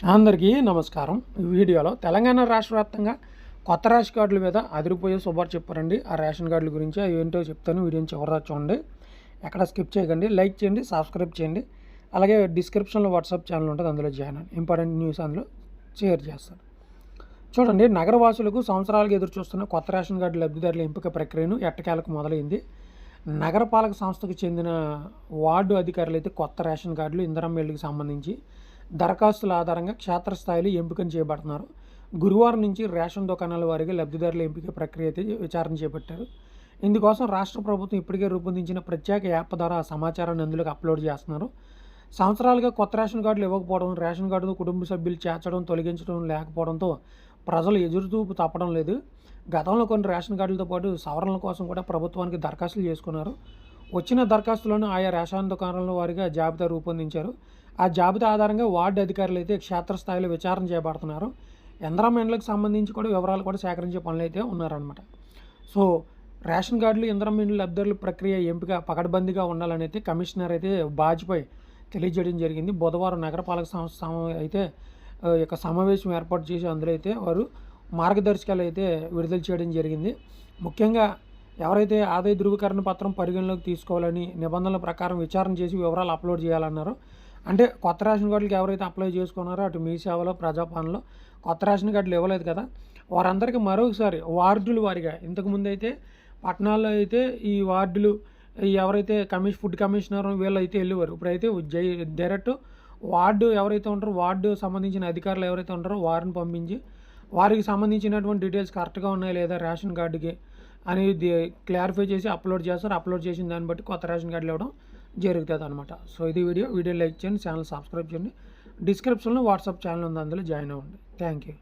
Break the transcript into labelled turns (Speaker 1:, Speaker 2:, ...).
Speaker 1: అందరికీ నమస్కారం. ఈ వీడియోలో తెలంగాణ రాష్ట్ర వ్యాప్తంగా కొత్త రేషన్ కార్డుల మీద అదిరిపోయే శుభార్ చెప్పారండి. ఆ రేషన్ కార్డుల గురించి అవి ఏంటో చెప్తాను. వీడియోని చివరిదా చూడండి. ఎక్కడ స్కిప్ చేయకండి. లైక్ చేయండి సబ్స్క్రైబ్ చేయండి. అలాగే డిస్క్రిప్షన్లో వాట్సాప్ ఛానల్ ఉంటుంది. అందులో జాయిన్ ఇంపార్టెంట్ న్యూస్ అందులో షేర్ చేస్తాను. చూడండి నగరవాసులకు సంవత్సరాలకు ఎదురు చూస్తున్న కొత్త రేషన్ కార్డు లబ్ధిదారుల ఎంపిక ప్రక్రియను ఎట్టకేలకు మొదలైంది. నగరపాలక సంస్థకు చెందిన వార్డు అధికారులు అయితే కొత్త రేషన్ కార్డులు ఇందిరమ్మ ఇళ్ళకి సంబంధించి దరఖాస్తుల ఆధారంగా క్షేత్రస్థాయిలో ఎంపికను చేపడుతున్నారు. గురువారం నుంచి రేషన్ దుకాణాల వారిగా లబ్ధిదారుల ఎంపిక ప్రక్రియ అయితే విచారణ చేపట్టారు. ఇందుకోసం రాష్ట్ర ప్రభుత్వం ఇప్పటికే రూపొందించిన ప్రత్యేక యాప్ ద్వారా ఆ సమాచారాన్ని అందులోకి అప్లోడ్ చేస్తున్నారు. సంవత్సరాలుగా కొత్త రేషన్ కార్డులు ఇవ్వకపోవడం రేషన్ కార్డుతో కుటుంబ సభ్యులు చేర్చడం తొలగించడం లేకపోవడంతో ప్రజలు ఎదురుతూపు తప్పడం లేదు. గతంలో కొన్ని రేషన్ కార్డులతో పాటు సవరణల కోసం కూడా ప్రభుత్వానికి దరఖాస్తులు చేసుకున్నారు. వచ్చిన దరఖాస్తులను ఆయా రేషన్ దుకాణాల వారిగా జాబితా రూపొందించారు. ఆ జాబితా ఆధారంగా వార్డు అధికారులు అయితే క్షేత్రస్థాయిలో విచారణ చేపడుతున్నారు ఎంద్రమెండ్లకు సంబంధించి కూడా వివరాలు కూడా సేకరించే పనులు అయితే ఉన్నారనమాట సో రేషన్ కార్డులు ఇంద్రమెండ్ల లబ్ధిదారుల ప్రక్రియ ఎంపిక పకడ్బందీగా ఉండాలని అయితే కమిషనర్ అయితే బాజ్పై తెలియజేయడం జరిగింది. బుధవారం నగరపాలక సంస్థ అయితే యొక్క సమావేశం ఏర్పాటు చేసి అందులో అయితే వారు మార్గదర్శకాలు అయితే విడుదల చేయడం జరిగింది. ముఖ్యంగా ఎవరైతే ఆదాయ ధృవీకరణ పత్రం పరిగణలోకి తీసుకోవాలని నిబంధనల ప్రకారం విచారణ చేసి వివరాలు అప్లోడ్ చేయాలన్నారో. అంటే కొత్త రేషన్ కార్డులకి ఎవరైతే అప్లై చేసుకున్నారో అటు మీ సేవలో ప్రజాపాలనలో కొత్త రేషన్ కార్డులు ఇవ్వలేదు కదా. వారందరికీ మరొకసారి వార్డులు వారిగా. ఇంతకుముందు అయితే పట్టణాల్లో అయితే ఈ వార్డులు ఎవరైతే కమిషన్ ఫుడ్ కమిషనర్ వీళ్ళు అయితే వెళ్ళేవారు. ఇప్పుడైతే జై డైరెక్ట్ వార్డు ఎవరైతే ఉంటారో వార్డు సంబంధించిన అధికారులు ఎవరైతే ఉంటారో వారిని పంపించి వారికి సంబంధించినటువంటి డీటెయిల్స్ కరెక్ట్గా ఉన్నాయా లేదా రేషన్ కార్డుకి అనేది క్లారిఫై చేసి అప్లోడ్ చేస్తారు. అప్లోడ్ చేసిన దాన్ని బట్టి కొత్త రేషన్ కార్డులు ఇవ్వడం జరుగుతుంది అనమాట సో ఇది వీడియో. వీడియో లైక్ చేయండి ఛానల్ సబ్స్క్రైబ్ చేయండి. డిస్క్రిప్షన్లో వాట్సాప్ ఛానల్ ఉంది అందులో జాయిన్ అవ్వండి. Thank you.